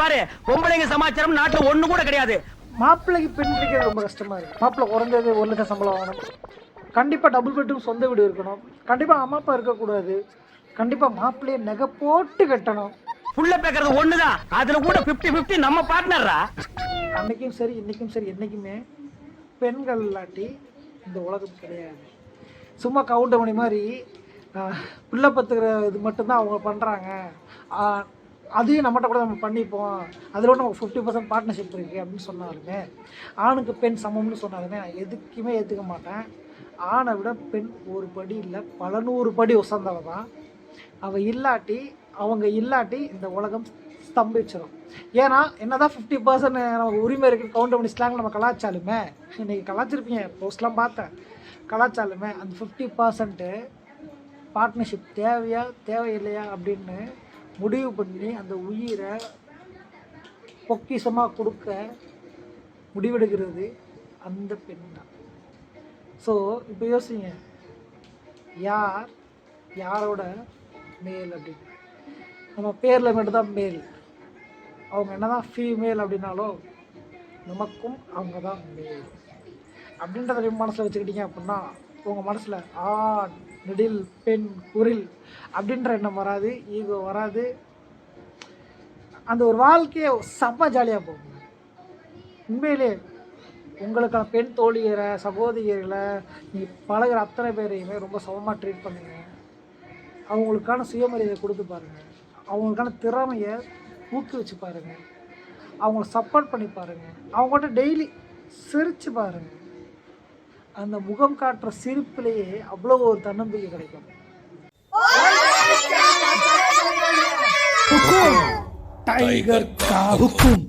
பாரு பொம்பளைங்க சமாச்சாரம் நாட்டுல ஒண்ணு கூட கிடையாது. மாப்பிள்ளைக்கு பெண் ரொம்ப கஷ்டமா இருக்கு. மாப்பிள்ளை குறைஞ்சது ஒரு லட்சம் சம்பளம் வாங்கணும். கண்டிப்பாக டபுள் பெட்ரூம் சொந்த வீடு இருக்கணும். கண்டிப்பாக அம்மா அப்பா இருக்கக்கூடாது. கண்டிப்பாக மாப்பிள்ளையை நகை போட்டு கட்டணும். புள்ள பேக்கறது ஒண்ணுதான். அதுல கூட 50 50 நம்ம பார்ட்னரா அன்னைக்கும் சரி இன்னைக்கும் சரி என்றைக்குமே பெண்கள் இல்லாட்டி இந்த உலகம் கிடையாது. சும்மா கவுண்டமணி மாதிரி பிள்ளை பத்துக்கிற இது மட்டும்தான் அவங்க பண்ணுறாங்க அதையும் நம்மகிட்ட கூட நம்ம பண்ணிப்போம். அதில் கூட நமக்கு ஃபிஃப்டி பர்சன்ட் பார்ட்னர்ஷிப் இருக்குது அப்படின்னு சொன்னாலுமே ஆணுக்கு பெண் சமம்னு சொன்னாலுமே நான் எதுக்குமே ஏற்றுக்க மாட்டேன். ஆணை விட பெண் ஒரு படி இல்லை பல நூறு படி உசந்தவ தான். அவள் இல்லாட்டி அவங்க இல்லாட்டி இந்த உலகம் ஸ்தம்பிச்சிடும் ஏன்னா என்னதான் ஃபிஃப்டி பர்சன்ட் நமக்கு உரிமை இருக்குது கவுண்ட் பண்ணி ஸ்லாங் நம்ம கலாச்சாலுமே இன்றைக்கி கலாச்சிருப்பீங்க போஸ்ட்லாம் பார்த்தேன். கலாச்சாலுமே அந்த ஃபிஃப்டி பர்சன்ட்டு பார்ட்னர்ஷிப் தேவையா தேவையில்லையா அப்படின்னு முடிவு பண்ணி அந்த உயிரை பொக்கிஷமாக கொடுக்க முடிவெடுக்கிறது அந்த பெண் தான் ஸோ இப்போ யோசிங்க. யார் யாரோட மேல் அப்படின்னு? நம்ம பேரில் மட்டும்தான் மேல் அவங்க என்ன தான் ஃபீமேல் அப்படின்னாலும் நமக்கும் அவங்க தான் மேல் அப்படின்றத மனசில் வச்சுக்கிட்டீங்க அப்படின்னா உங்கள் மனசில் ஆண் நெடில் பெண் குரில் அப்படின்ற எண்ணம் வராது ஈகோ வராது. அந்த ஒரு வாழ்க்கையை செம்ம ஜாலியாக போகும். உண்மையிலே உங்களுக்கான பெண் தோழியரை சகோதரிகளை நீ பழகுற அத்தனை பேரையுமே ரொம்ப சமமாக ட்ரீட் பண்ணுங்க. அவங்களுக்கான சுயமரியாதை கொடுத்து பாருங்கள் அவங்களுக்கான திறமையை ஊக்குவிச்சு பாருங்கள் அவங்கள சப்போர்ட் பண்ணி பாருங்கள் அவங்கள்ட்ட டெய்லி சிரித்து பாருங்கள் அந்த முகம் காட்டுற சிரிப்பிலேயே அவ்வளோ ஒரு தன்னம்பிக்கை கிடைக்கும். टाइगर का हुक्म